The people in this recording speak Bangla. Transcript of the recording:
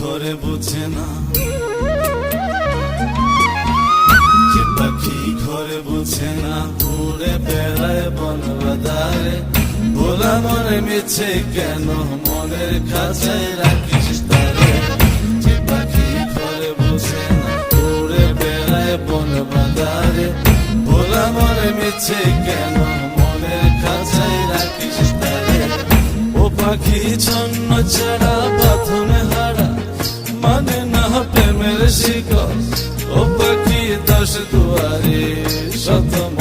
ঘরে বুঝে না। যে পাখি ঘরে বুঝে না উড়ে বেড়ায় বন বাদারে ভোলা মনে মিছে কেন, মনের খাঁচায় রাখিস তারে। যে পাখি ঘরে বুঝে না উড়ে বেড়ায় বন বাদারে ভোলা মনে মিছে কেন, মনের খাঁচায় রাখিস তারে। ও পাখি ছন্ন ছাড়া Mele shikon O për kje tash e duari Shatë më